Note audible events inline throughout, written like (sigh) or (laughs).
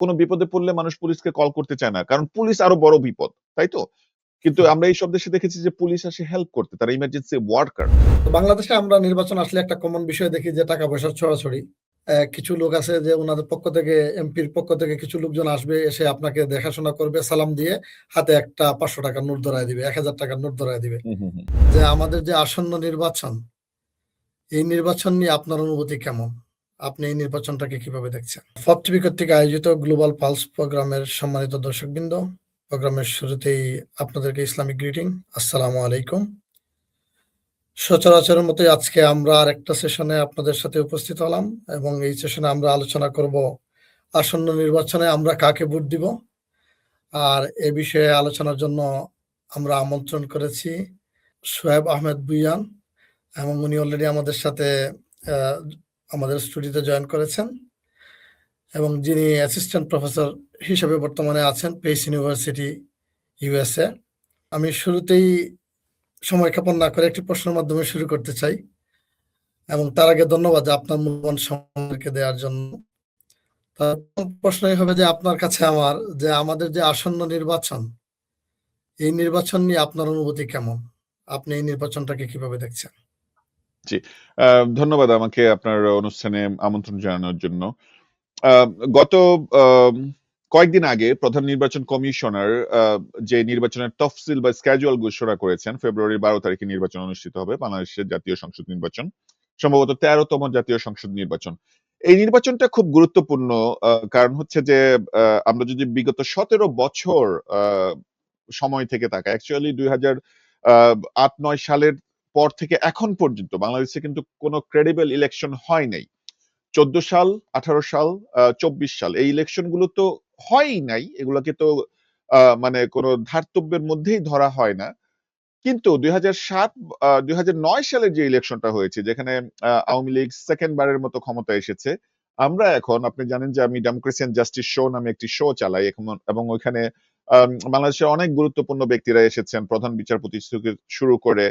কোনো বিপদে পড়লে মানুষ পুলিশকে কল করতে চায় না। কারণ পুলিশ আরও বড় বিপদ তাই তো? কিন্তু আমরা এই সব দেশে দেখেছি যে পুলিশ আসে হেল্প করতে তারা ইমার্জেন্সি ওয়ার্কার বাংলাদেশে আমরা নির্বাচন আসলে একটা কমন বিষয় দেখি যে টাকা পয়সার ছড়াছড়ি। কিছু লোক আছে যে ওনাদের পক্ষ থেকে এমপির পক্ষ থেকে কিছু লোকজন আসবে এসে আপনাকে দেখাশোনা করবে সালাম দিয়ে হাতে একটা পাঁচশো টাকার নোট ধরায় দিবে এক হাজার টাকার নোট ধরায় দিবে। যে আমাদের যে আসন্ন নির্বাচন এই নির্বাচন নিয়ে আপনার অনুভূতি কেমন? আপনি এই নির্বাচনটাকে কীভাবে দেখছেন? ফপ টিভি কর্তৃক আয়োজিত গ্লোবাল পালস প্রোগ্রামের সম্মানিত দর্শকবৃন্দ, প্রোগ্রামের শুরুতেই আপনাদেরকে ইসলামিক গ্রিটিং আসসালামু আলাইকুম। সচরাচরের মতোই আজকে আমরা আর একটা সেশনে আপনাদের সাথে উপস্থিত হলাম এবং এই সেশনে আমরা আলোচনা করব আসন্ন নির্বাচনে আমরা কাকে ভোট দিব। আর এ বিষয়ে আলোচনার জন্য আমরা আমন্ত্রণ করেছি সোহেব আহমেদ বুইয়ান এবং উনি অলরেডি আমাদের সাথে আমাদের স্টুডিওতে জয়েন করেছেন এবং যিনি অ্যাসিস্ট্যান্ট প্রফেসর হিসেবে বর্তমানে আছেন পেস ইউনিভার্সিটি, ইউএসএ। আমি শুরুতেই সময় ক্ষেপণ না করে একটি প্রশ্নের মাধ্যমে শুরু করতে চাই এবং তার আগে ধন্যবাদ আপনার মূল্যবান সময়কে দেওয়ার জন্য। তার প্রশ্নই হবে যে আপনার কাছে আমার যে আমাদের যে আসন্ন নির্বাচন, এই নির্বাচন নিয়ে আপনার অনুভূতি কেমন? আপনি এই নির্বাচনটাকে কীভাবে দেখছেন? আহ, ধন্যবাদ আমাকে আপনার অনুষ্ঠানে আমন্ত্রণ জানানোর জন্য। গত কয়েকদিন আগে প্রধান নির্বাচন কমিশনার যে নির্বাচনের তফসিল বা স্ক্যাজুয়াল ঘোষণা করেছেন ফেব্রুয়ারি বারো তারিখে নির্বাচন অনুষ্ঠিত হবে বাংলাদেশের জাতীয় সংসদ নির্বাচন সম্ভবত তেরোতম জাতীয় সংসদ নির্বাচন। এই নির্বাচনটা খুব গুরুত্বপূর্ণ কারণ হচ্ছে যে আমরা যদি বিগত সতেরো বছর সময় থেকে তাকাই অ্যাকচুয়ালি দুই হাজার আট নয় সালের পর থেকে এখন পর্যন্ত বাংলাদেশে কিন্তু কোনো ক্রেডিবল ইলেকশন হয় নাই। চোদ্দ সাল, আঠারো সাল চব্বিশ সাল এই ইলেকশনগুলো তো হয়ই নাই, এগুলোকে তো মানে কোনো ধার্তব্যের মধ্যেই ধরা হয় না। কিন্তু দুই হাজার সাত দুই হাজার নয় সালের যে ইলেকশনটা হয়েছে, যেখানে আওয়ামী লীগ সেকেন্ড বারের মতো ক্ষমতা এসেছে, আমরা এখন, আপনি জানেন যে আমি ডেমোক্রেসি জাস্টিস শো নামে একটি শো চালাই, এখন এবং ওইখানে বাংলাদেশের অনেক গুরুত্বপূর্ণ ব্যক্তিরা এসেছেন, প্রধান বিচারপতি শুরু করে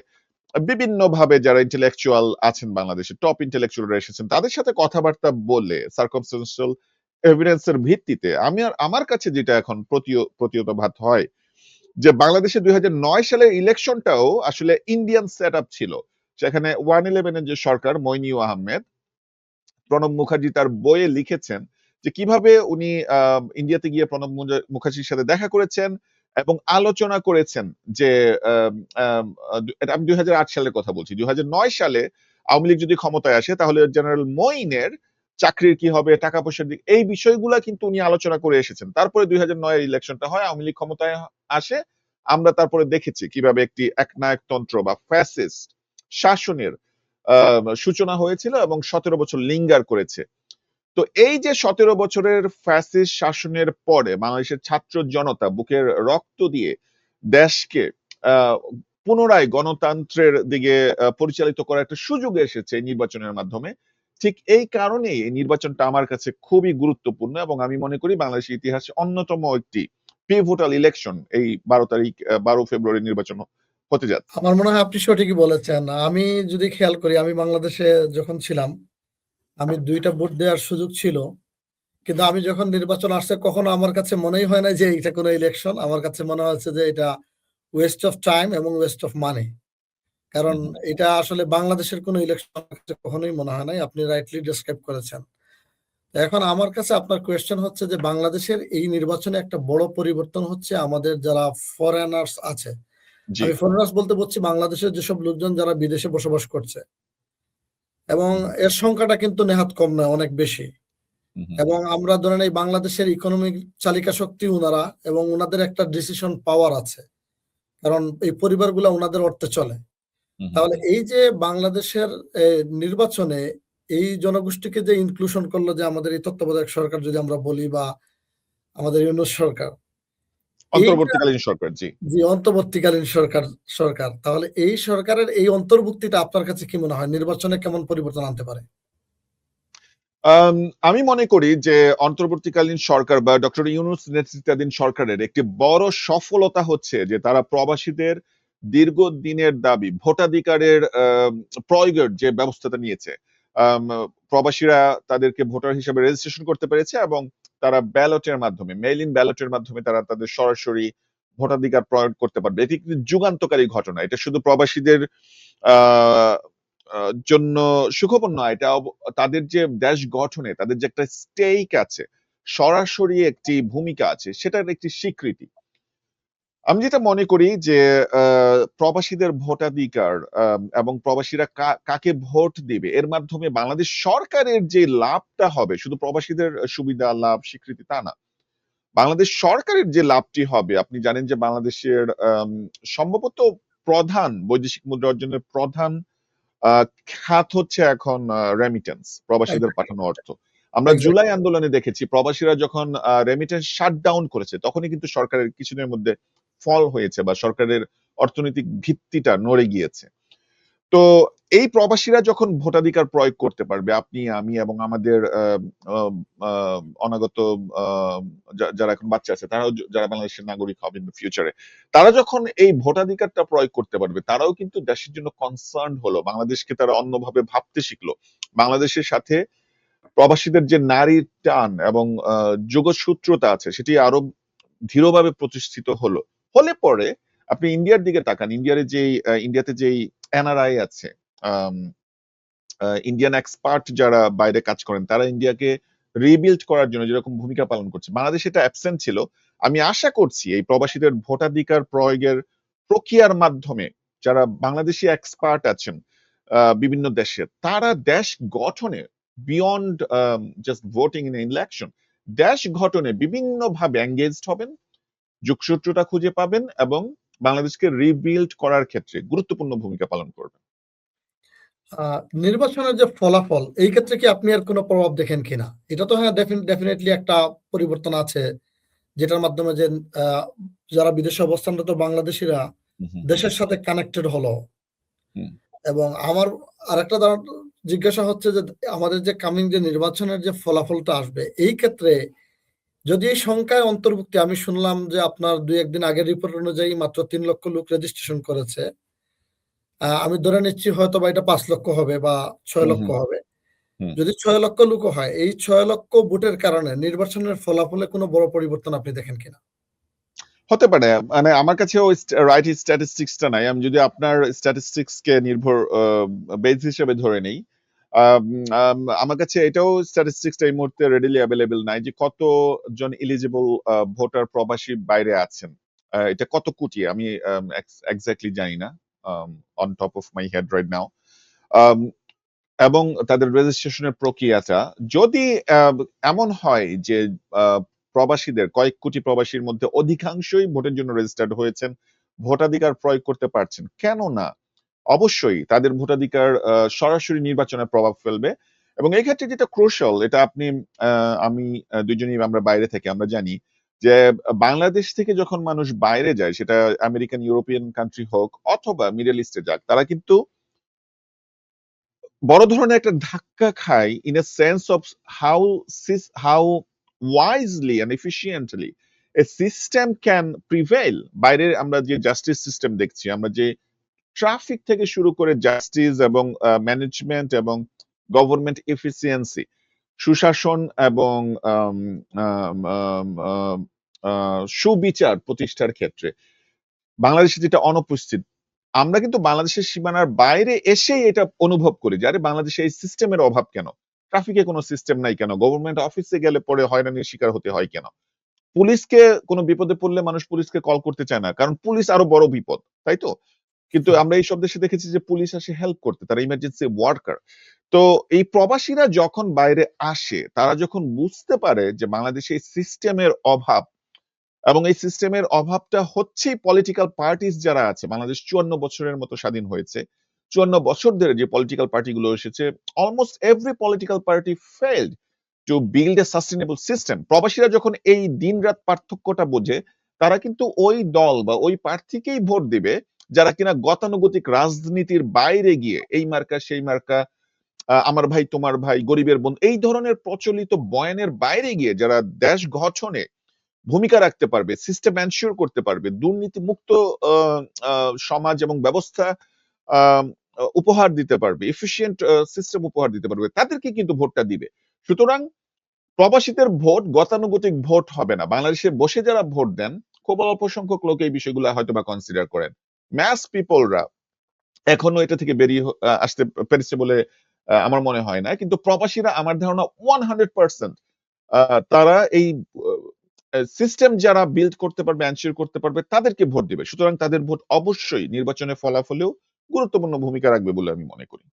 বিভিন্ন ভাবে যারা ইন্টেলেকচুয়াল আছেন বাংলাদেশে টপ ইন্টেলেকচুয়ালরা এসেছেন, তাদের সাথে কথাবার্তা বলে সার্কমস্টেন্সিয়াল এভিডেন্সের ভিত্তিতে আমি আর আমার কাছে যেটা এখন প্রতীয়- প্রতীয়ত ভাত হয়, যে বাংলাদেশে দুই হাজার নয় সালের ইলেকশনটাও আসলে ইন্ডিয়ান সেট আপ ছিল। সেখানে ওয়ান ইলেভেনের যে সরকার, মইনিউ আহমেদ, প্রণব মুখার্জি তার বইয়ে লিখেছেন যে কীভাবে উনি ইন্ডিয়াতে গিয়ে প্রণব মুখার্জির সাথে দেখা করেছেন এবং আলোচনা করেছেন যে আম, আম, আহ, এটা আমি দুই সালের কথা বলছি। দুই সালে আওয়ামী লীগ যদি ক্ষমতায় আসে তাহলে জেনারেল মইনের চাকরির কি হবে টাকা পয়সার দিক এই বিষয়গুলা কিন্তু উনি আলোচনা করে এসেছেন। তারপরে দুই হাজার নয়ের ইলেকশনটা হয় আওয়ামী লীগ ক্ষমতায় আসে। আমরা তারপরে দেখেছি কীভাবে একটি একনায়কতন্ত্র বা ফ্যাসিস্ট শাসনের সূচনা হয়েছিল এবং সতেরো বছর লিঙ্গার করেছে। তো এই যে সতেরো বছরের ফ্যাসিস্ট শাসনের পরে বাংলাদেশের ছাত্র জনতা বুকের রক্ত দিয়ে দেশকে পুনরায় গণতন্ত্রের দিকে পরিচালিত করার একটা সুযোগ এসেছে নির্বাচনের মাধ্যমে, ঠিক এই কারণেই এই নির্বাচনটা আমার কাছে খুবই গুরুত্বপূর্ণ এবং আমি মনে করি বাংলাদেশের ইতিহাসে অন্যতম একটি পিভোটাল ইলেকশন এই বারো তারিখ বারো ফেব্রুয়ারি নির্বাচন হতে যাচ্ছে। আমার মনে হয় আপনি সঠিকই বলেছেন। আমি যদি খেয়াল করি, আমি বাংলাদেশে যখন ছিলাম আমি দুইটা ভোট দেওয়ার সুযোগ ছিল। কিন্তু আমি যখন নির্বাচন আসছে কখনো আমার কাছে মনেই হয় না যে এটা কোনো ইলেকশন আমার কাছে মনে হচ্ছে যে এটা ওয়েস্ট অফ টাইম এবং ওয়েস্ট অফ মানি কারণ এটা আসলে বাংলাদেশের কোনো ইলেকশন কখনোই মনে হয় নাই। আপনি রাইটলি ডেসক্রাইব করেছেন। এখন আমার কাছে আপনার কোয়েশ্চেন হচ্ছে যে বাংলাদেশের এই নির্বাচনে একটা বড় পরিবর্তন হচ্ছে আমাদের যারা ফরেনার্স আছে। আমি ফরেনার্স বলতে বলছি বাংলাদেশের যেসব লোকজন যারা বিদেশে বসবাস করছে। এবং এর সংখ্যাটা কিন্তু নেহাত কম নয় অনেক বেশি। এবং আমরা ধরেন এই বাংলাদেশের ইকোনমিক চালিকা শক্তি উনারা এবং ওনাদের একটা ডিসিশন পাওয়ার আছে কারণ এই পরিবারগুলো ওনাদের অর্থে চলে। তাহলে এই যে বাংলাদেশের নির্বাচনে এই জনগোষ্ঠীকে যে ইনক্লুশন করল যে আমাদের এই তত্ত্বাবধায়ক সরকার যদি আমরা বলি বা আমাদের ইউনুস সরকার অন্তর্বর্তীকালীন সরকার জি। যে অন্তর্বর্তীকালীন সরকার সরকার। তাহলে এই সরকারের এই অন্তর্ভুক্তিটা আপনার কাছে কি মনে হয়? নির্বাচনে কেমন পরিবর্তন আনতে পারে? আমি মনে করি যে অন্তর্বর্তীকালীন সরকার বা ডক্টর ইউনুস নেতৃত্বাধীন সরকারের একটি বড় সফলতা হচ্ছে যে তারা প্রবাসীদের দীর্ঘদিনের দাবি ভোটাধিকারের প্রয়োগের যে ব্যবস্থাটা নিয়েছে প্রবাসীরা তাদেরকে ভোটার হিসেবে রেজিস্ট্রেশন করতে পেরেছে এবং তারা ব্যালটের মাধ্যমে মেইল ইন ব্যালটের মাধ্যমে তারা তাদের সরাসরি ভোটাধিকার প্রয়োগ করতে পারবে। এটি কিন্তু যুগান্তকারী ঘটনা। এটা শুধু প্রবাসীদের জন্য সুখবর নয়, এটা তাদের যে দেশ গঠনে, তাদের যে একটা স্টেক আছে, সরাসরি একটি ভূমিকা আছে, সেটার একটি স্বীকৃতি। আমি যেটা মনে করি যে আহ, প্রবাসীদের ভোটাধিকার এবং প্রবাসীরা কাকে ভোট দিবে এর মাধ্যমে বাংলাদেশ সরকারের যে লাভটা হবে শুধু প্রবাসীদের সুবিধা লাভ স্বীকৃতি তা না বাংলাদেশ সরকারের যে লাভটি হবে আপনি জানেন যে বাংলাদেশের সম্ভবত প্রধান বৈদেশিক মুদ্রা অর্জনের প্রধান আহ, খাত হচ্ছে এখন রেমিটেন্স প্রবাসীদের পাঠানো অর্থ। আমরা জুলাই আন্দোলনে দেখেছি প্রবাসীরা যখন রেমিটেন্স শাট ডাউন করেছে তখনই কিন্তু সরকারের কিছুদিনের মধ্যে ফল হয়েছে বা সরকারের অর্থনৈতিক ভিত্তিটা নড়ে গিয়েছে। তো এই প্রবাসীরা যখন ভোটাধিকার প্রয়োগ করতে পারবে, আপনি, আমি এবং আমাদের অনাগত যারা এখন বাচ্চা আছে, তারাও যারা বাংলাদেশের নাগরিক হবে ইন ফিউচারে তারা যখন এই ভোটাধিকারটা প্রয়োগ করতে পারবে, তারাও কিন্তু দেশের জন্য কনসার্ন হলো। বাংলাদেশকে তারা অন্যভাবে ভাবতে শিখলো। বাংলাদেশের সাথে প্রবাসীদের যে নারীর টান এবং যোগসূত্রতা আছে, সেটি আরও দৃঢ়ভাবে প্রতিষ্ঠিত হলো। হলে পরে আপনি ইন্ডিয়ার দিকে তাকান, ইন্ডিয়ার যেই ইন্ডিয়াতে যেই এনআরআই আছে ইন্ডিয়ান এক্সপার্ট যারা বাইরে কাজ করেন, তারা ইন্ডিয়াকে রিবিল্ড করার জন্য যেরকম ভূমিকা পালন করছে। বাংলাদেশ এটা অ্যাবসেন্ট ছিল। আমি আশা করছি এই প্রবাসীদের ভোটাধিকার প্রয়োগের প্রক্রিয়ার মাধ্যমে যারা বাংলাদেশি এক্সপার্ট আছেন বিভিন্ন দেশে, তারা দেশ গঠনে beyond just voting in election দেশ গঠনে বিভিন্নভাবে এঙ্গেজড হবেন। যোগসূত্রটা খুঁজে পাবেন এবং বাংলাদেশকে রিবিল্ড করার ক্ষেত্রে গুরুত্বপূর্ণ ভূমিকা পালন করবেন। আহ, নির্বাচনের যে ফলাফল এই ক্ষেত্রে কি আপনি আর কোনো প্রভাব দেখেন কিনা? এটা তো হ্যাঁ ডেফিনেটলি একটা পরিবর্তন আছে যেটার মাধ্যমে যে যারা বিদেশে অবস্থানরত বাংলাদেশিরা। দেশের সাথে কানেক্টেড হলো। এবং আমার আরেকটা ধারণা জিজ্ঞাসা হচ্ছে যে আমাদের যে কামিং যে নির্বাচনের যে ফলাফলটা আসবে এই ক্ষেত্রে যদি এই সংখ্যায় অন্তর্ভুক্তি আমি শুনলাম যে আপনার দুই একদিন আগের রিপোর্ট অনুযায়ী মাত্র তিন লক্ষ লোক রেজিস্ট্রেশন করেছে। আমি ধরে নিচ্ছি হয়তো বা এটা পাঁচ লক্ষ হবে বা ছয় লক্ষ হবে। যদি ছয় লক্ষ লোক হয় এই ছয় লক্ষ ভোটের কারণে নির্বাচনের ফলাফলে কোনো বড় পরিবর্তন আপনি দেখেন কিনা? হতে পারে। মানে আমার কাছে ওই রাইট স্ট্যাটিস্টিক্সটা নাই। আমি যদি আপনার স্ট্যাটিস্টিক্স কে নির্ভর বেস হিসেবে ধরে নেই আমার কাছে এটাও স্ট্যাটিস্টিক্সটা এই মুহূর্তে রেডিলি অ্যাভেলেবেল নাই যে কতজন এলিজিবল ভোটার প্রবাসী বাইরে আছেন। এটা কত কোটি আমি এক্স্যাক্টলি জানি না on top of my head right now এবং তাদের রেজিস্ট্রেশনের প্রক্রিয়াটা যদি এমন হয় যে প্রবাসীদের, কয়েক কোটি প্রবাসীর মধ্যে অধিকাংশই ভোটের জন্য রেজিস্টার্ড হয়েছেন, ভোটাধিকার প্রয়োগ করতে পারছেন, কেন না? অবশ্যই তাদের ভোটাধিকার সরাসরি নির্বাচনে প্রভাব ফেলবে। এবং এই ক্ষেত্রে যেটা ক্রুশাল এটা আপনি আমি দুজনেই আমরা বাইরে থেকে আমরা জানি যে, বাংলাদেশ থেকে যখন মানুষ বাইরে যায়, সেটা আমেরিকান, ইউরোপিয়ান কান্ট্রি হোক অথবা মিডল ইস্টে যাক, তারা কিন্তু বড় ধরনের একটা ধাক্কা খায় in a sense of how how wisely and efficiently a system can prevail বাইরে আমরা যে জাস্টিস সিস্টেম দেখছি, আমরা যে ট্রাফিক থেকে শুরু করে জাস্টিস এবং ম্যানেজমেন্ট এবং গভর্নমেন্ট এফিসিয়েন্সি, সুশাসন এবং সুবিচার প্রতিষ্ঠার ক্ষেত্রে। বাংলাদেশে যেটা অনুপস্থিত, আমরা কিন্তু বাংলাদেশের সীমানার বাইরে এসেই এটা অনুভব করি যে, আরে, বাংলাদেশে এই সিস্টেমের অভাব কেন? ট্রাফিকে কোনো সিস্টেম নাই কেন? গভর্নমেন্ট অফিসে গেলে পরে হয়রানির শিকার হতে হয় কেন? পুলিশকে কোনো বিপদে পড়লে মানুষ পুলিশকে কল করতে চায় না, কারণ পুলিশ আরও বড় বিপদ, তাই তো? কিন্তু আমরা এই সব দেশে দেখেছি যে পুলিশ আসে হেল্প করতে, তারা ইমার্জেন্সি ওয়ার্কার তো এই প্রবাসীরা যখন বাইরে আসে, তারা যখন বুঝতে পারে যে বাংলাদেশে এই সিস্টেমের অভাব এবং এই সিস্টেমের অভাবটা হচ্ছেই পলিটিক্যাল পার্টিস যারা আছে, বাংলাদেশ চুয়ান্ন বছরের মতো স্বাধীন হয়েছে, চুয়ান্ন বছর ধরে যে পলিটিক্যাল পার্টিগুলো এসেছে almost every political party failed to build a sustainable system প্রবাসীরা যখন এই দিন রাত পার্থক্যটা বোঝে, তারা কিন্তু ওই দল বা ওই প্রার্থীকেই ভোট দিবে যারা কিনা গতানুগতিক রাজনীতির বাইরে গিয়ে এই মার্কা, সেই মার্কা আমার ভাই, তোমার ভাই, গরিবের বোন, এই ধরনের প্রচলিত বয়ানের বাইরে গিয়ে যারা দেশ গঠনে ভূমিকা রাখতে পারবে সিস্টেম এনশিওর করতে পারবে দুর্নীতি মুক্ত সমাজ এবং ব্যবস্থা উপহার দিতে পারবে এফিসিয়েন্ট সিস্টেম উপহার দিতে পারবে, তাদেরকে কিন্তু ভোটটা দিবে। সুতরাং প্রবাসীদের ভোট গতানুগতিক ভোট হবে না। বাংলাদেশে বসে যারা ভোট দেন, খুব অল্প সংখ্যক লোক এই বিষয়গুলো হয়তো বা কনসিডার করেন। ম্যাস পিপলরা এখনও এটা থেকে বেরিয়ে আসতে পেরেছে বলে আমার মনে হয় না। কিন্তু প্রবাসীরা আমার ধারণা ওয়ান হান্ড্রেড পার্সেন্ট তারা এই সিস্টেম যারা বিল্ড করতে পারবে এনশিওর করতে পারবে, তাদেরকে ভোট দিবে। সুতরাং তাদের ভোট অবশ্যই নির্বাচনের ফলাফলেও গুরুত্বপূর্ণ ভূমিকা রাখবে বলে আমি মনে করি।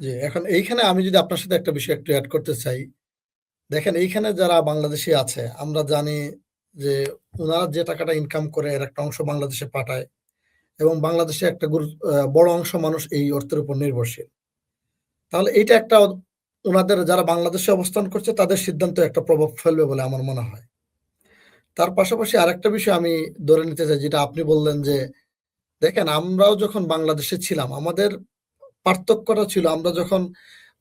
জি, এখন এইখানে আমি যদি আপনার সাথে একটা বিষয় একটু অ্যাড করতে চাই। দেখেন, এইখানে যারা বাংলাদেশি আছে, আমরা জানি যে ওনারা যে টাকাটা ইনকাম করে, এর একটা অংশ বাংলাদেশে পাঠায়। এবং বাংলাদেশে একটা বড় অংশ মানুষ এই অর্থের উপর নির্ভরশীল। তাহলে এইটা একটা ওনাদের যারা বাংলাদেশে অবস্থান করছে, তাদের সিদ্ধান্ত একটা প্রভাব ফেলবে বলে আমার মনে হয়। তার পাশাপাশি আরেকটা বিষয় আমি ধরে নিতে চাই, যেটা আপনি বললেন যে, দেখেন, আমরাও যখন বাংলাদেশে ছিলাম, আমাদের পার্থক্যটা ছিল, আমরা যখন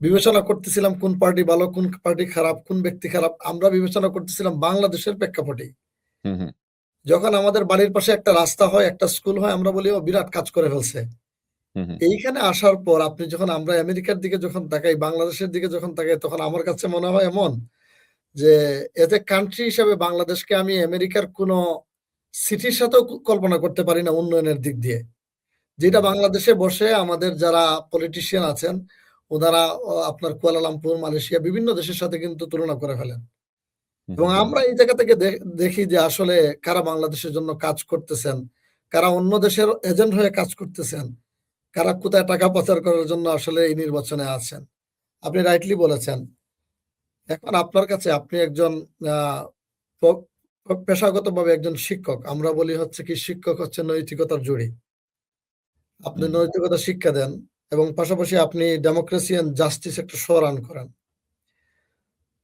বিবেচনা করতেছিলাম কোন পার্টি ভালো, কোন পার্টি খারাপ, কোন ব্যক্তি খারাপ, আমরা বিবেচনা করতেছিলাম বাংলাদেশের প্রেক্ষাপটে যখন আমাদের বাড়ির পাশে একটা রাস্তা হয় একটা স্কুল হয় আমরা বলি ও বিরাট কাজ করে ফেলছে। এইখানে আসার পর আপনি যখন আমরা আমেরিকার দিকে যখন তাকাই বাংলাদেশের দিকে যখন তাকাই তখন আমার কাছে মনে হয় এমন যে এতে কান্ট্রি হিসেবে বাংলাদেশকে আমি আমেরিকার কোনো সিটির সাথেও কল্পনা করতে পারি না উন্নয়নের দিক দিয়ে। যেটা বাংলাদেশে বসে আমাদের যারা পলিটিশিয়ান আছেন ওনারা আপনার কুয়ালালামপুর মালয়েশিয়া বিভিন্ন দেশের সাথে কিন্তু তুলনা করে ফেলেন। এবং আমরা এই জায়গা থেকে দেখি যে আসলে কারা বাংলাদেশের জন্য কাজ করতেছেন কারা অন্য দেশের এজেন্ট হয়ে কাজ করতেছেন কারা কোথায় টাকা পাচার করার জন্য আসলে এই নির্বাচনে আছেন। আপনি রাইটলি বলেছেন। এখন আপনার কাছে আপনি একজন পেশাগতভাবে একজন শিক্ষক আমরা বলি হচ্ছে কি শিক্ষক হচ্ছে নৈতিকতার জুড়ি। আপনি নৈতিকতা শিক্ষা দেন এবং পাশাপাশি আপনি ডেমোক্রেসি এন্ড জাস্টিস একটা শো রান করেন।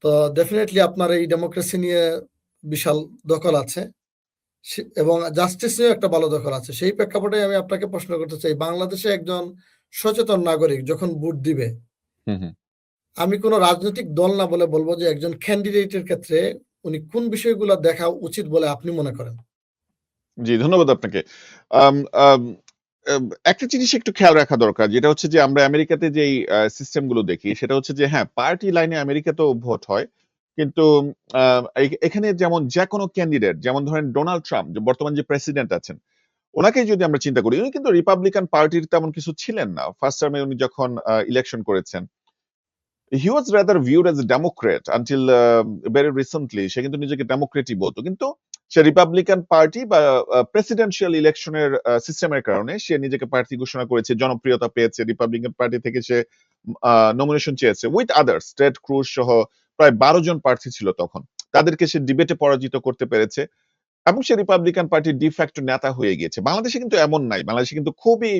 তো ডেফিনেটলি আপনার এই ডেমোক্রেসি নিয়ে বিশাল দখল আছে। এবং জাস্টিস নিয়েও একটা ভালো দখল আছে। সেই প্রেক্ষাপটে আমি আপনাকে প্রশ্ন করতে চাই বাংলাদেশে একজন সচেতন নাগরিক যখন ভোট দিবে। আমি কোনো রাজনৈতিক দল না বলে বলব যে একজন ক্যান্ডিডেটের ক্ষেত্রে উনি কোন বিষয়গুলো দেখা উচিত বলে আপনি মনে করেন? জি ধন্যবাদ আপনাকে। একটা জিনিস একটু খেয়াল রাখা দরকার, যেটা হচ্ছে যে আমরা আমেরিকাতে যে সিস্টেমগুলো দেখি, সেটা হচ্ছে যে হ্যাঁ পার্টি লাইনে আমেরিকাতেও ভোট হয়, কিন্তু এখানে যেমন যে কোনো ক্যান্ডিডেট যেমন ধরেন ডোনাল্ড ট্রাম্প যে বর্তমান যে প্রেসিডেন্ট আছেন ওনাকে যদি আমরা চিন্তা করি, উনি কিন্তু রিপাবলিকান পার্টির তেমন কিছু ছিলেন না। ফার্স্ট টার্মে উনি যখন ইলেকশন করেছেন he was rather viewed as a democrat until very recently সে কিন্তু নিজেকে ডেমোক্রেটই বলতো। কিন্তু সে রিপাবলিকান পার্টি বা প্রেসিডেন্সিয়াল ইলেকশনের সিস্টেমের কারণে সে নিজেকে প্রার্থী ঘোষণা করেছে, জনপ্রিয়তা পেয়েছে রিপাবলিকান পার্টি থেকে সে নমিনেশন চেয়েছে উইথ আদার্স টেড ক্রুজ সহ প্রায় বারো জন প্রার্থী ছিল তখন। তাদেরকে সে ডিবেটে পরাজিত করতে পেরেছে এবং সে রিপাবলিকান পার্টির ডিফ্যাক্ট নেতা হয়ে গিয়েছে। বাংলাদেশে কিন্তু এমন নাই। বাংলাদেশে কিন্তু খুবই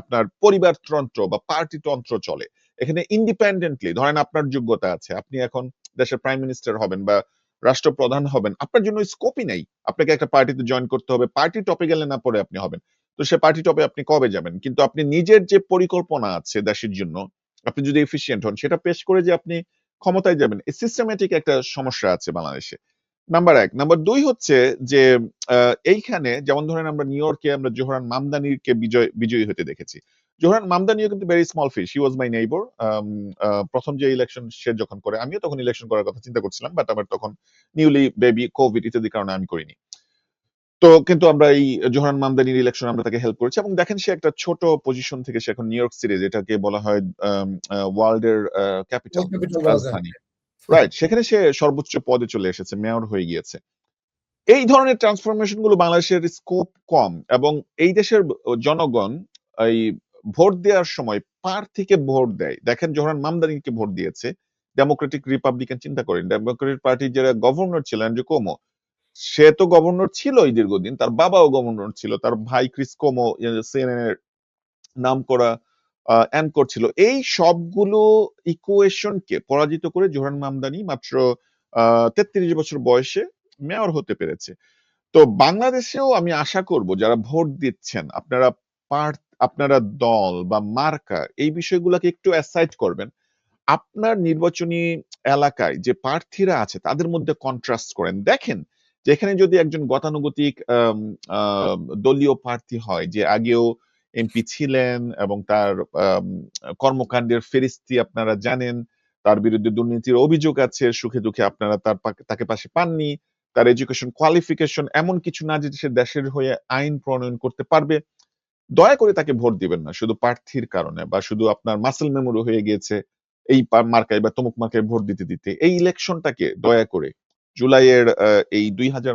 আপনার পরিবারতন্ত্র বা পার্টি তন্ত্র চলে। এখানে ইন্ডিপেন্ডেন্টলি ধরেন আপনার যোগ্যতা আছে। আপনি এখন দেশের প্রাইম মিনিস্টার হবেন বা রাষ্ট্রপ্রধান হবেন। আপনার জন্য স্কোপই নেই। আপনাকে একটা পার্টিতে জয়েন করতে হবে। পার্টি টপে গেলে না পরে আপনি হবেন। তো সে পার্টি টপে আপনি কবে যাবেন? কিন্তু আপনি নিজের যে পরিকল্পনা আছে দেশের জন্য, আপনি যদি এফিসিয়েন্ট হন, সেটা পেশ করে যে আপনি ক্ষমতায় যাবেন, এই সিস্টেমেটিক একটা সমস্যা আছে বাংলাদেশে। নাম্বার এক। নাম্বার দুই হচ্ছে যে এইখানে যেমন ধরেন আমরা নিউ ইয়র্কে আমরা জোহরান মামদানিকে বিজয়, বিজয়ী হতে দেখেছি। জোহরান মামদানিও কিন্তু very small fish he was my neighbour প্রথম যে ইলেকশন সে যখন করে আমিও তখন ইলেকশন করার কথা চিন্তা করছিলাম বাট আমার তখন নিউলি বেবি কোভিড ইত্যাদি কারণে আমি করিনি। তো কিন্তু আমরা এই জোহরান মামদানির ইলেকশন আমরা তাকে হেল্প করেছি এবং দেখেন সে একটা ছোট পজিশন থেকে সে এখন নিউ ইয়র্ক সিটি যেটাকে বলা হয় ওয়ার্ল্ডের ক্যাপিটাল রাজধানী। রাইট সেখানে সে সর্বোচ্চ পদে চলে এসেছে মেয়র হয়ে গিয়েছে। এই ধরনের ট্রান্সফরমেশনগুলো বাংলাদেশের স্কোপ কম এবং এই দেশের জনগণ এই ভোট দেওয়ার সময় পার থেকে ভোট দেয়। দেখেন জোহরান মামদানিকে ভোট দিয়েছে। ডেমোক্রেটিক রিপাবলিকান চিন্তা করেন। ডেমোক্রেটিক পার্টির যারা গভর্নর ছিলেন অ্যান্ড্রু কোমো সে তো গভর্নর ছিল এই দীর্ঘদিন। তার বাবাও গভর্নর ছিল। তার ভাই ক্রিস কোমো সিএনএন এর নাম করা অ্যাঙ্কর ছিল। এই সবগুলো ইকুয়েশনকে পরাজিত করে জোহরান মামদানি মাত্র তেত্রিশ বছর বয়সে মেয়র হতে পেরেছে। তো বাংলাদেশেও আমি আশা করব, যারা ভোট দিচ্ছেন, আপনারা পার আপনারা দল বা মার্কা এই বিষয়গুলোকে একটু অ্যাসাইড করবেন। আপনার নির্বাচনী এলাকায় যে প্রার্থীরা আছে, তাদের মধ্যে কন্ট্রাস্ট করেন। দেখেন যে এখানে যদি একজন গতানুগতিক দলীয় প্রার্থী হয়, যে আগেও এমপি ছিলেন এবং তার কর্মকাণ্ডের ফেরিস্তি আপনারা জানেন, তার বিরুদ্ধে দুর্নীতির অভিযোগ আছে, সুখে দুঃখে আপনারা তার তাকে পাশে পাননি, তার এডুকেশন কোয়ালিফিকেশন এমন কিছু না যে সে দেশের হয়ে আইন প্রণয়ন করতে পারবে। দয়া করে তাকে ভোট দিবেন না, শুধু প্রার্থীর কারণে বা শুধু আপনার মাসেল মেমোরি হয়ে গিয়েছে, এই মার্কায় বা তমুক মার্কায় ভোট দিতে দিতে। এই ইলেকশনটাকে দয়া করে জুলাইয়ের এই দুই হাজার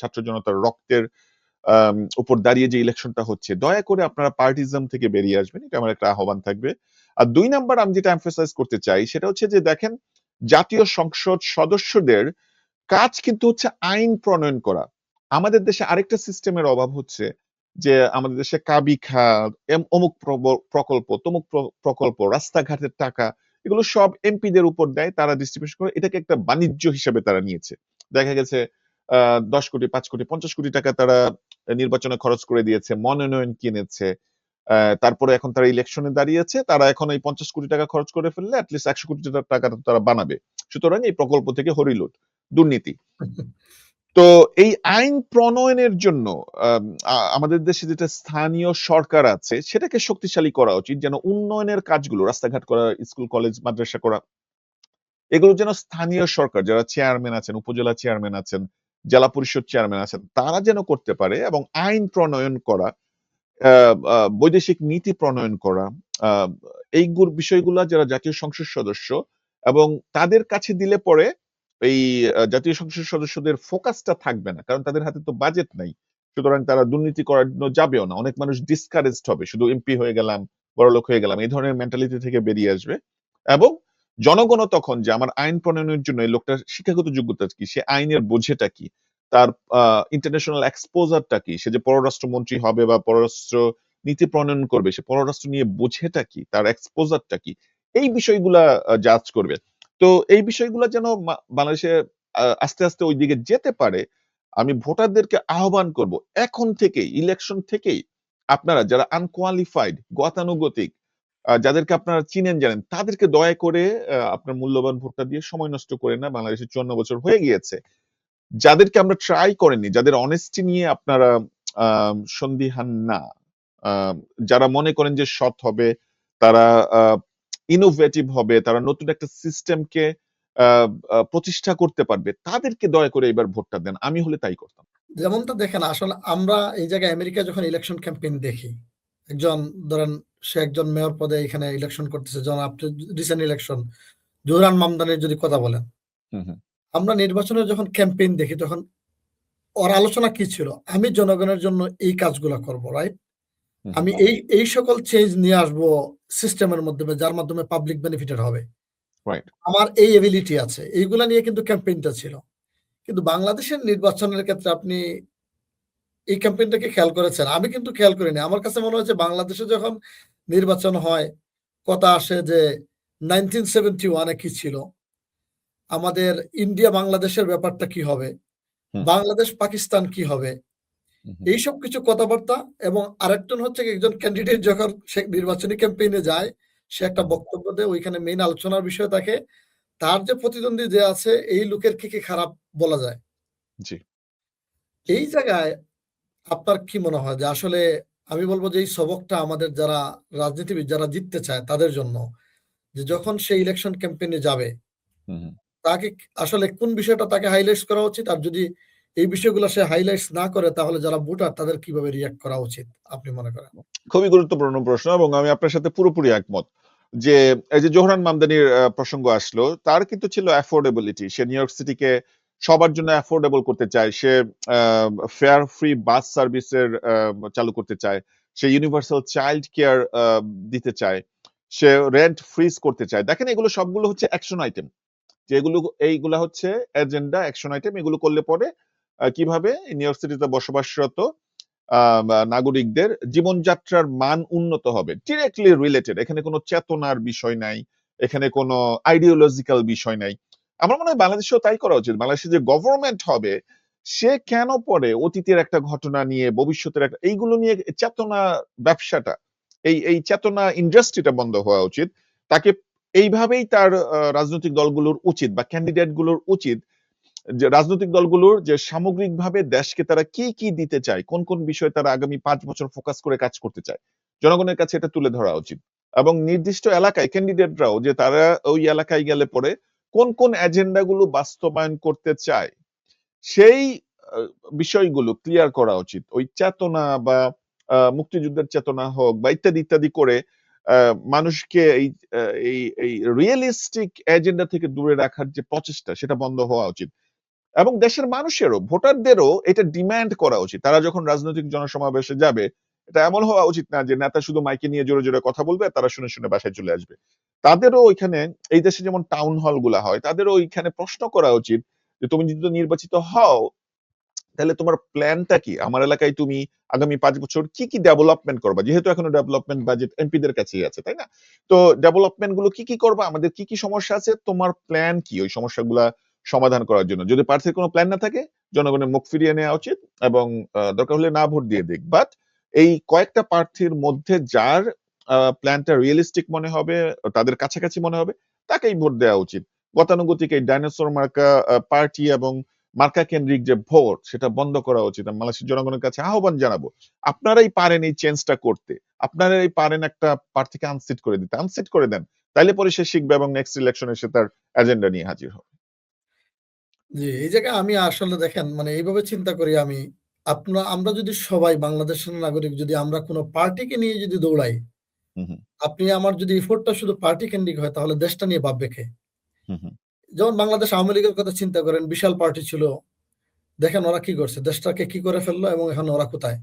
ছাত্র জনতার রক্তের উপর দাঁড়িয়ে যে ইলেকশনটা হচ্ছে, দয়া করে আপনারা পার্টিজম থেকে বেরিয়ে আসবেন, এটা আমার একটা আহ্বান থাকবে। আর দুই নাম্বার আমি যেটা এমফেসাইজ করতে চাই, সেটা হচ্ছে যে দেখেন, জাতীয় সংসদ সদস্যদের কাজ কিন্তু হচ্ছে আইন প্রণয়ন করা। আমাদের দেশে আরেকটা সিস্টেমের অভাব হচ্ছে যে আমাদের দেশে কাবি এম- অমুক প্রকল্প, তমুক প্রকল্প রাস্তাঘাটের টাকা, এগুলো সব এমপিদের উপর দেয়, তারা ডিস্ট্রিবিউশন করে, এটাকে একটা বাণিজ্য হিসেবে তারা নিয়েছে। দেখা গেছে দশ কোটি, পাঁচ কোটি, পঞ্চাশ কোটি টাকা তারা নির্বাচনে খরচ করে দিয়েছে মনোনয়ন কিনেছে তারপরে এখন তারা ইলেকশনে দাঁড়িয়েছে তারা এখন এই পঞ্চাশ কোটি টাকা খরচ করে ফেললে অ্যাটলিস্ট একশো কোটি টাকা তারা বানাবে। সুতরাং এই প্রকল্প থেকে হরিলুট, দুর্নীতি। (laughs) তো এই আইন প্রণয়নের জন্য আম, আমাদের দেশে যেটা স্থানীয় সরকার আছে সেটাকে শক্তিশালী করা উচিত যেন উন্নয়নের কাজগুলো রাস্তাঘাট করা স্কুল কলেজ মাদ্রাসা করা এগুলো যেন স্থানীয় সরকার যারা চেয়ারম্যান আছেন উপজেলা চেয়ারম্যান আছেন জেলা পরিষদ চেয়ারম্যান আছেন তারা যেন করতে পারে এবং আইন প্রণয়ন করা বৈদেশিক নীতি প্রণয়ন করা এই বিষয়গুলা যারা জাতীয় সংসদ সদস্য এবং তাদের কাছে দিলে পরে এই জাতীয় সংসদ সদস্যদের ফোকাসটা থাকবে না, কারণ তাদের হাতে তো বাজেট নাই। সুতরাং তারা দুর্নীতি করার জন্য যাবেও না। অনেক মানুষ ডিসকারেজড হবে। শুধু এমপি হয়ে গেলাম, বড়লোক হয়ে গেলাম, এই ধরনের মেন্টালিটি থেকে বেরিয়ে আসবে। এবং জনগণও তখন যে আমার আইন প্রণয়নের জন্য এই লোকটার শিক্ষাগত যোগ্যতা কি, সে আইনের বোঝেটা কি, তার ইন্টারন্যাশনাল এক্সপোজারটা কি, সে যে পররাষ্ট্রমন্ত্রী হবে বা পররাষ্ট্র নীতি প্রণয়ন করবে, সে পররাষ্ট্র নিয়ে বোঝেটা কি, তার এক্সপোজারটা কি, এই বিষয়গুলা জাজ করবে। তো এই বিষয়গুলো যেন বাংলাদেশে আস্তে আস্তে ওই দিকে যেতে পারে, আমি ভোটারদেরকে আহ্বান করব। এখন থেকেই ইলেকশন থেকেই আপনারা যারা আনকোয়ালিফাইড গতানুগতিক যাদেরকে আপনারা চিনেন, জানেন, তাদেরকে দয়া করে আপনার মূল্যবান ভোটটা দিয়ে সময় নষ্ট করে না। বাংলাদেশে চুয়ান্ন বছর হয়ে গিয়েছে। যাদেরকে আমরা ট্রাই করেনি, যাদের অনেস্টি নিয়ে আপনারা সন্দিহান না। যারা মনে করেন যে সৎ হবে, তারা ইনোভেটিভ হবে তারা নতুন একটা সিস্টেমকে প্রতিষ্ঠা করতে পারবে তাদেরকে দয়া করে এবার ভোটটা দেন। আমি হলে তাই করতাম। যেমনটা দেখেন আসলে আমরা এই জায়গায় আমেরিকা যখন ইলেকশন ক্যাম্পেইন দেখি একজন ধরেন সে একজন মেয়র পদে এখানে ইলেকশন করতেছে যেমন আপনি রিসেন্ট ইলেকশন জোহরান মামদানের যদি কথা বলেন। আমরা নির্বাচনের যখন ক্যাম্পেইন দেখি তখন ওর আলোচনা কি ছিল? আমি জনগণের জন্য এই কাজগুলো করব রাইট আমি এই এই সকল চেঞ্জ নিয়ে আসব সিস্টেমের মাধ্যমে যার মাধ্যমে পাবলিক বেনিফিটেড হবে। আমার এই এবিলিটি আছে। এইগুলা নিয়ে কিন্তু ক্যাম্পেইনটা ছিল। কিন্তু বাংলাদেশের নির্বাচনের ক্ষেত্রে আপনি এই ক্যাম্পেইনটাকে খেয়াল করেছেন? আমি কিন্তু খেয়াল করিনি। আমার কাছে মনে হয়েছে বাংলাদেশে যখন নির্বাচন হয় কথা আসে যে নাইনটিন সেভেন্টি ওয়ানে কি ছিল? আমাদের ইন্ডিয়া বাংলাদেশের ব্যাপারটা কি হবে? বাংলাদেশ পাকিস্তান কি হবে। এইসব কিছু কথাবার্তা এবং আরেকজন হচ্ছে একজন ক্যান্ডিডেট যখন সে নির্বাচনী ক্যাম্পেইনে যায় সে একটা বক্তব্য দেয় ওইখানে মেইন আলোচনার বিষয় থাকে। তার যে প্রতিদ্বন্দ্বী যে আছে এই লোকের কি কি খারাপ বলা যায়? জি। এই জায়গায় আপনার কি মনে হয় যে আসলে আমি বলব যে এই সবকটা আমাদের যারা রাজনীতিবিদ যারা জিততে চায় তাদের জন্য যে যখন সে ইলেকশন ক্যাম্পেইনে যাবে। তাকে আসলে কোন বিষয়টা তাকে হাইলাইটস করা উচিত? আর যদি এই বিষয়গুলো সে হাইলাইটস না করে, তাহলে যারা ভোটার তাদের কীভাবে রিয়াক্ট করা উচিত, আপনি মনে করেন? খুবই গুরুত্বপূর্ণ প্রশ্ন এবং আমি আপনার সাথে পুরোপুরি একমত যে, এই যে জোহরান মামদানির প্রসঙ্গ আসলো, তার কিন্তু ছিল অ্যাফোর্ডেবিলিটি সে নিউ ইয়র্ক সিটিকে সবার জন্য অ্যাফোর্ডেবল করতে চায়, সে ফেয়ার ফ্রি বাস সার্ভিসের চালু করতে চায়, সে ইউনিভার্সাল চাইল্ড কেয়ার দিতে চায়, সে রেন্ট ফ্রিজ করতে চায়। দেখেন এগুলো সবগুলো হচ্ছে অ্যাকশন আইটেম যেগুলো, এইগুলা হচ্ছে এজেন্ডা অ্যাকশন আইটেম এগুলো করলে পরে কীভাবে? নিউ ইয়র্ক সিটিতে বসবাসরত নাগরিকদের জীবনযাত্রার মান উন্নত হবে। ডিরেক্টলি রিলেটেড এখানে কোনো চেতনার বিষয় নাই, এখানে কোনো আইডিওলজিক্যাল বিষয় নাই। আমার মনে হয় বাংলাদেশেও তাই করা উচিত। বাংলাদেশে যে গভর্নমেন্ট হবে, সে কেন পরে অতীতের একটা ঘটনা নিয়ে, ভবিষ্যতের একটা, এইগুলো নিয়ে চেতনা ব্যবসাটা, এই এই চেতনা ইন্ডাস্ট্রিটা বন্ধ হওয়া উচিত। তাকে এইভাবেই তার রাজনৈতিক দলগুলোর উচিত বা ক্যান্ডিডেটগুলোর উচিত যে রাজনৈতিক দলগুলোর যে সামগ্রিকভাবে দেশকে তারা কি কি দিতে চায়, কোন কোন বিষয়ে তারা আগামী পাঁচ বছর ফোকাস করে কাজ করতে চায়, জনগণের কাছে এটা তুলে ধরা উচিত। এবং নির্দিষ্ট এলাকায় ক্যান্ডিডেটরাও যে তারা ওই এলাকায় গেলে পরে কোন কোন এজেন্ডা গুলো বাস্তবায়ন করতে চায়, সেই বিষয়গুলো ক্লিয়ার করা উচিত। ওই চেতনা বা মুক্তিযুদ্ধের চেতনা হোক বা ইত্যাদি ইত্যাদি করে মানুষকে এই এই রিয়েলিস্টিক এজেন্ডা থেকে দূরে রাখার যে প্রচেষ্টা, সেটা বন্ধ হওয়া উচিত। এবং দেশের মানুষেরও, ভোটারদেরও এটা ডিমান্ড করা উচিত। তারা যখন রাজনৈতিক জনসমাবেশে যাবে, এটা এমন হওয়া উচিত না যে নেতা শুধু মাইকে নিয়ে জোরে জোরে কথা বলবে, তারা শুনে শুনে বাসায় চলে আসবে। তাদেরও ওইখানে, এই দেশে যেমন টাউন হলগুলা হয়, তাদেরও ওইখানে প্রশ্ন করা উচিত যে, তুমি যদি নির্বাচিত হও, তাহলে তোমার প্ল্যানটা কি? আমার এলাকায় তুমি আগামী পাঁচ বছর কি কি ডেভেলপমেন্ট করবা? যেহেতু এখনও ডেভেলপমেন্ট বাজেট এমপিদের কাছেই আছে, তাই না? তো ডেভেলপমেন্টগুলো কি কি করবা? আমাদের কি কি সমস্যা আছে? তোমার প্ল্যান কি? ওই সমস্যাগুলা সমাধান করার জন্য। যদি প্রার্থীর কোনো প্ল্যান না থাকে, জনগণের মুখ ফিরিয়ে নেওয়া উচিত এবং দরকার হলে না ভোট দিয়ে দিক। বাট এই কয়েকটা প্রার্থীর মধ্যে যার প্ল্যানটা রিয়েলিস্টিক মনে হবে, তাদের কাছাকাছি মনে হবে, তাকেই ভোট দেওয়া উচিত। গতানুগতিক এই ডাইনোসর মার্কা পার্টি এবং মার্কা কেন্দ্রিক যে ভোট, সেটা বন্ধ করা উচিত। আমি বাংলাদেশের জনগণের কাছে আহ্বান জানাব, আপনারাই পারেন এই চেঞ্জটা করতে। আপনারাই পারেন একটা প্রার্থীকে আনসিট করে দিতে। আনসিট করে দেন, তাইলে পরে সে শিখবে এবং নেক্সট ইলেকশনে সে তার এজেন্ডা নিয়ে হাজির হবে। জি এই জায়গায় আমি আসলে দেখেন মানে এইভাবে চিন্তা করি আমি আপনার আমরা যদি সবাই বাংলাদেশের নাগরিক যদি আমরা কোনো পার্টিকে নিয়ে যদি দৌড়াই হুম হুম। আপনি আমার যদি এফোর্টটা শুধু পার্টি কেন্দ্রিক হয় তাহলে দেশটা নিয়ে ভাববে কে? হুম হুম। যেমন বাংলাদেশ আওয়ামী লীগের কথা চিন্তা করেন বিশাল পার্টি ছিল দেখেন ওরা কি করছে দেশটাকে কি করে ফেলল এবং এখন ওরা কোথায়?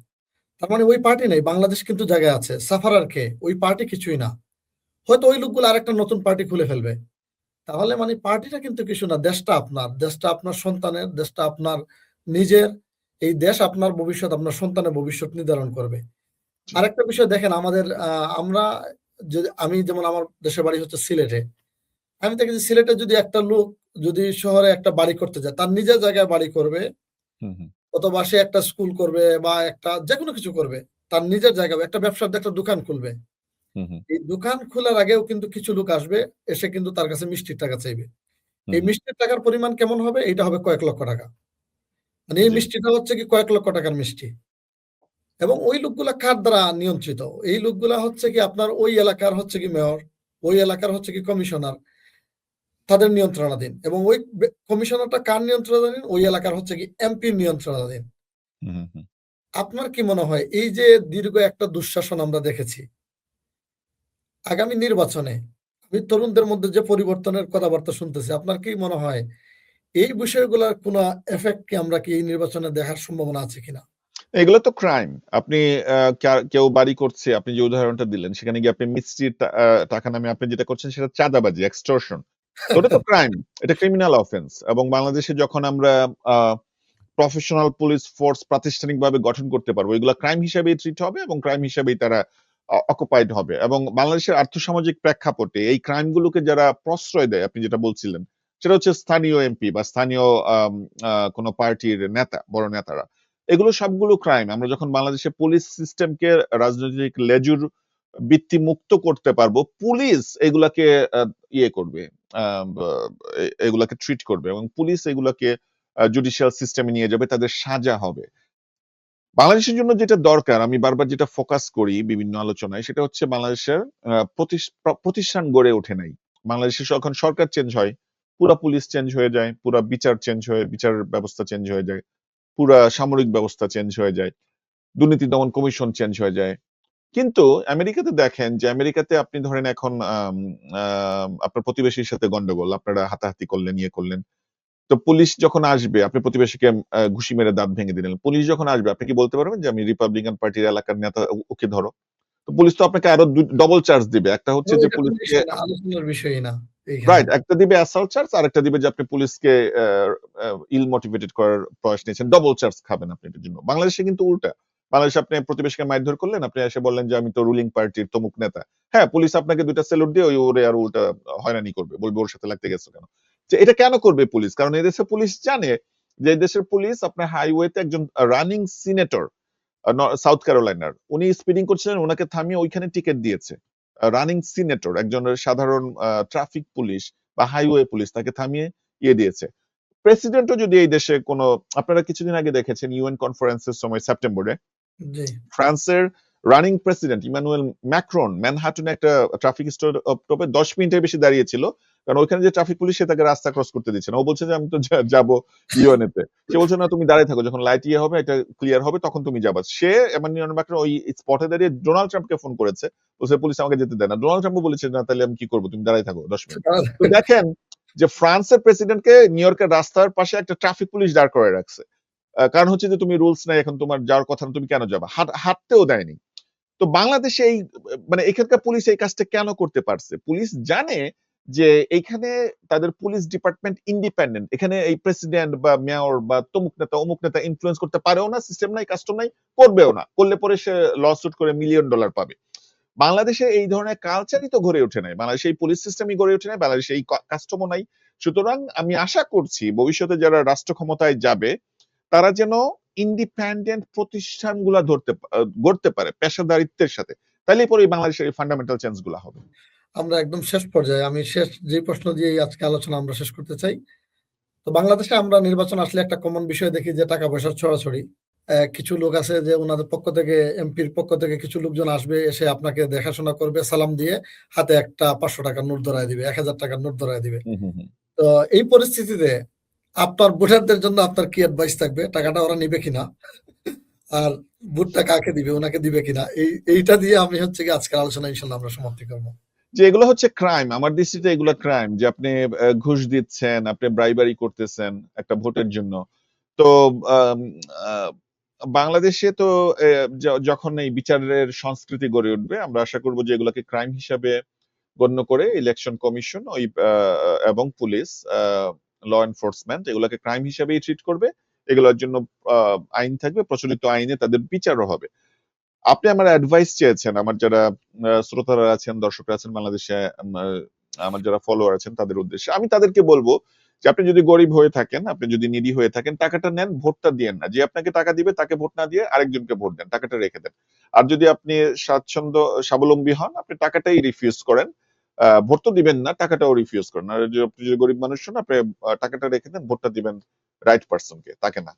তার মানে ওই পার্টি নেই বাংলাদেশ কিন্তু জায়গায় আছে সাফারার কে? ওই পার্টি কিছুই না। হয়তো ওই লোকগুলো আরেকটা নতুন পার্টি খুলে ফেলবে। তাহলে মানে পার্টিটা কিন্তু কিছু না দেশটা আপনার দেশটা আপনার সন্তানের দেশটা আপনার নিজের এই দেশ আপনার ভবিষ্যৎ আপনার সন্তানের ভবিষ্যৎ নির্ধারণ করবে। আরেকটা বিষয় দেখেন আমাদের আমরা যদি আমি যেমন আমার দেশের বাড়ি হচ্ছে সিলেটে আমি দেখি যে সিলেটে যদি একটা লোক যদি শহরে একটা বাড়ি করতে যায় তার নিজের জায়গায় বাড়ি করবে অথবা সে একটা স্কুল করবে বা একটা যে কোনো কিছু করবে তার নিজের জায়গায় একটা ব্যবসার একটা দোকান খুলবে। এই দোকান খোলার আগেও কিন্তু কিছু লোক আসবে এসে কিন্তু তার কাছে মিষ্টির টাকা চাইবে। এই মিষ্টির টাকার পরিমাণ কেমন হবে? এটা হবে কয়েক লক্ষ টাকা। মানে এই মিষ্টিটা হচ্ছে কি কয়েক লক্ষ টাকার মিষ্টি। এবং ওই লোকগুলা কার দ্বারা নিয়ন্ত্রিত? এই লোকগুলা হচ্ছে কি আপনার ওই এলাকার হচ্ছে কি মেয়র ওই এলাকার হচ্ছে কি কমিশনার তাদের নিয়ন্ত্রণাধীন। এবং ওই কমিশনারটা কার নিয়ন্ত্রণাধীন? ওই এলাকার হচ্ছে কি এমপির নিয়ন্ত্রণাধীন। হুম হুম হুম। আপনার কি মনে হয় এই যে দীর্ঘ একটা দুঃশাসন আমরা দেখেছি আগামী নির্বাচনে আমি তরুণদের মধ্যে যে পরিবর্তনের কথাবার্তা শুনতেছি, আপনার কি মনে হয় এই বিষয়গুলোর কোনো এফেক্ট কি আমরা কি এই নির্বাচনে দেখার সম্ভাবনা আছে কিনা? এগুলো তো ক্রাইম আপনি কেউ বাড়ি করছে, আপনি যে উদাহরণটা দিলেন, সেখানে গিয়ে আপনি মিস্ত্রির টাকা নামে আপনি যেটা করছেন সেটা চাঁদাবাজি এক্সটর্শন ওটা তো ক্রাইম এটা ক্রিমিনাল অফেন্স এবং বাংলাদেশে যখন আমরা প্রফেশনাল পুলিশ ফোর্স প্রাতিষ্ঠানিকভাবে গঠন করতে পারব, এগুলো ক্রাইম হিসেবেই ট্রিট হবে এবং ক্রাইম হিসাবেই তারা অকুপাইড হবে। এবং বাংলাদেশের আর্থসামাজিক প্রেক্ষাপটে এই ক্রাইম গুলোকে যারা প্রশ্রয় দেয়, আপনি যেটা বলছিলেন, সেটা হচ্ছে স্থানীয় এমপি বা স্থানীয় কোনো পার্টির নেতা, বড় নেতারা। এগুলো সবগুলো ক্রাইম আমরা যখন বাংলাদেশের পুলিশ সিস্টেমকে রাজনৈতিক লেজুর বৃত্তি মুক্ত করতে পারব পুলিশ এগুলাকে ইয়ে করবে এগুলাকে ট্রিট করবে এবং পুলিশ এগুলাকে জুডিশিয়াল সিস্টেমে নিয়ে যাবে, তাদের সাজা হবে। বাংলাদেশের জন্য যেটা দরকার, আমি বারবার যেটা ফোকাস করি বিভিন্ন আলোচনায়, সেটা হচ্ছে বাংলাদেশের প্রতিষ্ঠান গড়ে ওঠে নাই। বাংলাদেশে যখন সরকার চেঞ্জ হয়, পুরা পুলিশ চেঞ্জ হয়ে যায়, পুরা বিচার চেঞ্জ হয়ে, বিচার ব্যবস্থা চেঞ্জ হয়ে যায়, পুরা সামরিক ব্যবস্থা চেঞ্জ হয়ে যায়, দুর্নীতি দমন কমিশন চেঞ্জ হয়ে যায়। কিন্তু আমেরিকাতে দেখেন যে, আমেরিকাতে আপনি ধরেন এখন আপনার প্রতিবেশীর সাথে গন্ডগোল, আপনারা হাতাহাতি করলেন ইয়ে করলেন তো পুলিশ যখন আসবে আপনি প্রতিবেশীকে ঘুষি মেরে দাঁত ভেঙে দিলেন পুলিশ যখন আসবে আপনি কি বলতে পারবেন যে আমি রিপাবলিকান পার্টির এলাকার নেতা ওকে ধরো তো পুলিশ তো আপনাকে আরও ডবল চার্জ দিবে। একটা হচ্ছে যে পুলিশকে বিষয় না, আলোচনার বিষয়ই না রাইট একটা দিবে অ্যাসাল্ট চার্জ আর একটা দিবে যে আপনি পুলিশকে ইল মোটিভেটেড করার প্রয়াস নিয়েছেন। ডবল চার্জ খাবেন আপনি এটার জন্য। বাংলাদেশে কিন্তু উল্টা। বাংলাদেশে আপনি প্রতিবেশীকে মারধর করলেন আপনি এসে বললেন যে আমি তো রুলিং পার্টির তমুক নেতা। হ্যাঁ পুলিশ আপনাকে দুইটা সেলুট দিয়ে ওই ওরে আর উল্টা হয়রানি করবে। বলবে ওর সাথে লাগতে গেছো কেন? যে এটা কেন করবে পুলিশ? কারণ এই দেশের পুলিশ জানে যে দেশের পুলিশ আপনার হাইওয়েতে একজন রানিং সিনেটর সাউথ ক্যারোলাইনার উনি স্পিডিং করছিলেন ওনাকে থামিয়ে ওইখানে টিকিট দিয়েছে। রানিং সিনেটর একজন সাধারণ ট্রাফিক পুলিশ বা হাইওয়ে পুলিশ তাকে থামিয়ে ইয়ে দিয়েছে। প্রেসিডেন্টও যদি এই দেশে কোনো আপনারা কিছুদিন আগে দেখেছেন ইউএন কনফারেন্সের সময় সেপ্টেম্বরে ফ্রান্সের রানিং প্রেসিডেন্ট ইমানুয়েল ম্যাক্রন ম্যানহাটনে একটা ট্রাফিক স্টপে দশ মিনিটের বেশি দাঁড়িয়েছিল কারণ ওইখানে যে ট্রাফিক পুলিশ সে তাকে রাস্তা ক্রস করতে দিচ্ছে না। ও বলছে যে আমি তো যাব ইউএনএতে। সে বলছে না তুমি দাঁড়িয়ে থাকো। যখন লাইট ইয়ে হবে এটা ক্লিয়ার হবে তখন তুমি যাবা। সে ইমানুয়েল ম্যাক্রন ওই স্পটে দাঁড়িয়ে ডোনাল্ড ট্রাম্পকে ফোন করেছে। বলছে পুলিশ আমাকে যেতে দেয় না। ডোনাল্ড ট্রাম্পও বলেছে না তাহলে আমি কি করব? তুমি দাঁড়িয়ে থাকো দশ মিনিট। তো দেখেন যে ফ্রান্সের প্রেসিডেন্টকে নিউ ইয়র্কের রাস্তার পাশে একটা ট্রাফিক পুলিশ দাঁড় করে রাখছে। কারণ হচ্ছে যে তুমি রুলস নাই এখন তোমার যাওয়ার কথা তুমি কেন যাবা? হাঁট- হাঁটতেও দেয়নি। তো বাংলাদেশে এই মানে এখানকার পুলিশ এই কাজটা কেন করতে পারছে? পুলিশ জানে যে এইখানে তাদের পুলিশ ডিপার্টমেন্ট ইন্ডিপেন্ডেন্ট এখানে এই প্রেসিডেন্ট বা মেয়র বা তমুক নেতা, অমুক নেতা ইনফ্লুয়েন্স করতে পারেও না সিস্টেম নাই কাস্টম নাই, করবেও না। করলে পরে সে লসুট করে মিলিয়ন ডলার পাবে। বাংলাদেশে এই ধরনের কালচারই তো গড়ে ওঠে নাই। বাংলাদেশে এই পুলিশ সিস্টেমই গড়ে ওঠে নাই, বাংলাদেশে এই কাস্টমও নাই। সুতরাং আমি আশা করছি ভবিষ্যতে যারা রাষ্ট্র ক্ষমতায় যাবে, তারা যেন ইন্ডিপেন্ডেন্ট প্রতিষ্ঠানগুলা ধরতে গড়তে পারে, পেশাদারিত্বের সাথে। তাইলে পরে বাংলাদেশের এই ফান্ডামেন্টাল চেঞ্জগুলা হবে। আমরা একদম শেষ পর্যায়ে আমি শেষ যে প্রশ্ন দিয়ে আজকে আলোচনা আমরা শেষ করতে চাই। তো বাংলাদেশে আমরা নির্বাচন আসলে একটা কমন বিষয় দেখি যে টাকা পয়সার ছড়াছড়ি। কিছু লোক আছে যে ওনাদের পক্ষ থেকে এমপির পক্ষ থেকে কিছু লোকজন আসবে এসে আপনাকে দেখাশোনা করবে সালাম দিয়ে হাতে একটা পাঁচশো টাকার নোট ধরায় দিবে এক হাজার টাকার নোট ধরায় দিবে। তো এই পরিস্থিতিতে আপনার ভোটারদের জন্য আপনার কি অ্যাডভাইস থাকবে? টাকাটা ওরা নিবে কিনা? আর ভোটটা কাকে দিবে? ওনাকে দিবে কিনা? এই এইটা দিয়ে আমি হচ্ছে কি আজকের আলোচনা ইনশাল্লাহ আমরা সমাপ্তি করব। যে এগুলো হচ্ছে ক্রাইম আমার দৃষ্টিতে এগুলো ক্রাইম যে আপনি ঘুষ দিচ্ছেন, আপনি ব্রাইবারি করতেছেন একটা ভোটের জন্য। তো বাংলাদেশে তো যখন এই বিচারের সংস্কৃতি গড়ে উঠবে, আমরা আশা করব যে এগুলোকে ক্রাইম হিসাবে গণ্য করে ইলেকশন কমিশন ওই এবং পুলিশ ল এনফোর্সমেন্ট এগুলোকে ক্রাইম হিসাবেই ট্রিট করবে। এগুলোর জন্য আইন থাকবে, প্রচলিত আইনে তাদের বিচারও হবে। আপনি আমার অ্যাডভাইস চেয়েছেন, আমার যারা শ্রোতারা আছেন, দর্শকরা আছেন, বাংলাদেশে আমার যারা ফলোয়ার আছেন, তাদের উদ্দেশ্যে আমি তাদেরকে বলব যে আপনি যদি গরিব হয়ে থাকেন, আপনি যদি নিডি হয়ে থাকেন, টাকাটা নেন, ভোটটা দিয়েন না। যে আপনাকে টাকা দিবে, তাকে ভোট না দিয়ে আরেকজনকে ভোট দেন, টাকাটা রেখে দেন। আর যদি আপনি স্বাচ্ছন্দ্য, স্বাবলম্বী হন, আপনি টাকাটাই রিফিউজ করেন ভোট তো দিবেন না, টাকাটাও রিফিউজ করেন। আর আপনি যদি গরিব মানুষ হন, আপনি টাকাটা রেখে দেন, ভোটটা দিবেন রাইট পার্সনকে তাকে না।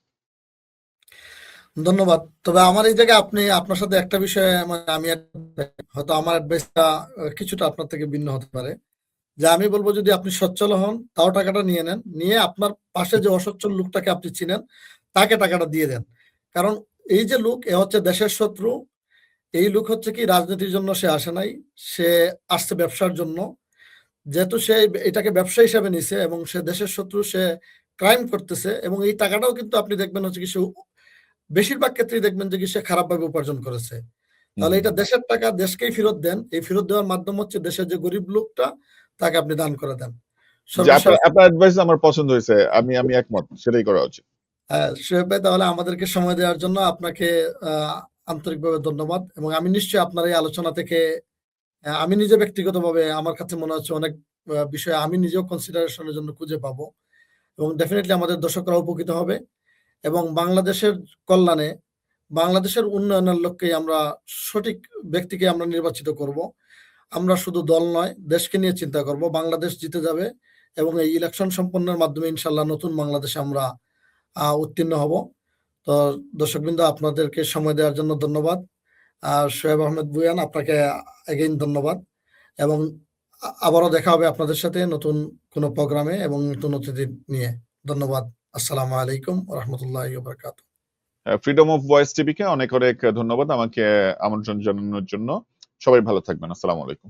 ধন্যবাদ। তবে আমার এই জায়গায় আপনি, আপনার সাথে একটা বিষয়ে মানে আমি হয়তো আমার অ্যাডভাইসটা কিছুটা আপনার থেকে ভিন্ন হতে পারে। যে আমি বলব যদি আপনি সচ্ছল হন, তাও টাকাটা নিয়ে নেন। নিয়ে আপনার পাশে যে অসচ্ছল লোকটাকে আপনি চিনেন, তাকে টাকাটা দিয়ে দেন। কারণ এই যে লোক, এ হচ্ছে দেশের শত্রু। এই লোক হচ্ছে কি, রাজনীতির জন্য সে আসে নাই। সে আসছে ব্যবসার জন্য। যেহেতু সে এটাকে ব্যবসা হিসাবে নিছে এবং সে দেশের শত্রু, সে ক্রাইম করতেছে এবং এই টাকাটাও কিন্তু আপনি দেখবেন হচ্ছে কি, সে বেশিরভাগ ক্ষেত্রেই দেখবেন যে সে খারাপভাবে উপার্জন করেছে। তাহলে এটা দেশের টাকা দেশকেই ফেরত দেন। এই ফেরত দেওয়ার মাধ্যম হচ্ছে দেশের যে গরিব লোকটা তাকে আপনি দান করে দেন। আপনার অ্যাডভাইস আমার পছন্দ হয়েছে। আমি আমি একমত সেটাই করা উচিত। হ্যাঁ, সোহেব ভাই তাহলে আমাদেরকে সময় দেওয়ার জন্য আপনাকে আন্তরিকভাবে ধন্যবাদ এবং আমি নিশ্চয়ই আপনার এই আলোচনা থেকে আমি নিজে ব্যক্তিগতভাবে আমার কাছে মনে হচ্ছে অনেক বিষয় আমি নিজেও কনসিডারেশনের জন্য খুঁজে পাবো এবং ডেফিনেটলি আমাদের দর্শকরা উপকৃত হবে। এবং বাংলাদেশের কল্যাণে বাংলাদেশের উন্নয়নের লক্ষ্যে আমরা সঠিক ব্যক্তিকে আমরা নির্বাচিত করব। আমরা শুধু দল নয়, দেশকে নিয়ে চিন্তা করব। বাংলাদেশ জিতে যাবে এবং এই ইলেকশন সম্পন্নের মাধ্যমে ইনশাল্লাহ নতুন বাংলাদেশে আমরা উত্তীর্ণ হব। তো দর্শকবৃন্দ, আপনাদেরকে সময় দেওয়ার জন্য ধন্যবাদ। আর শোয়েব আহমেদ বুয়ান আপনাকে এগেইন ধন্যবাদ। এবং আবারও দেখা হবে আপনাদের সাথে নতুন কোনো প্রোগ্রামে এবং নতুন অতিথি নিয়ে। ধন্যবাদ। আসসালামু আলাইকুম রহমতুল্লাহ বরকাত ফ্রিডম অফ ভয়েস টিভি কে অনেক অনেক ধন্যবাদ আমাকে আমন্ত্রণ জানানোর জন্য। সবাই ভালো থাকবেন। আসসালামু আলাইকুম।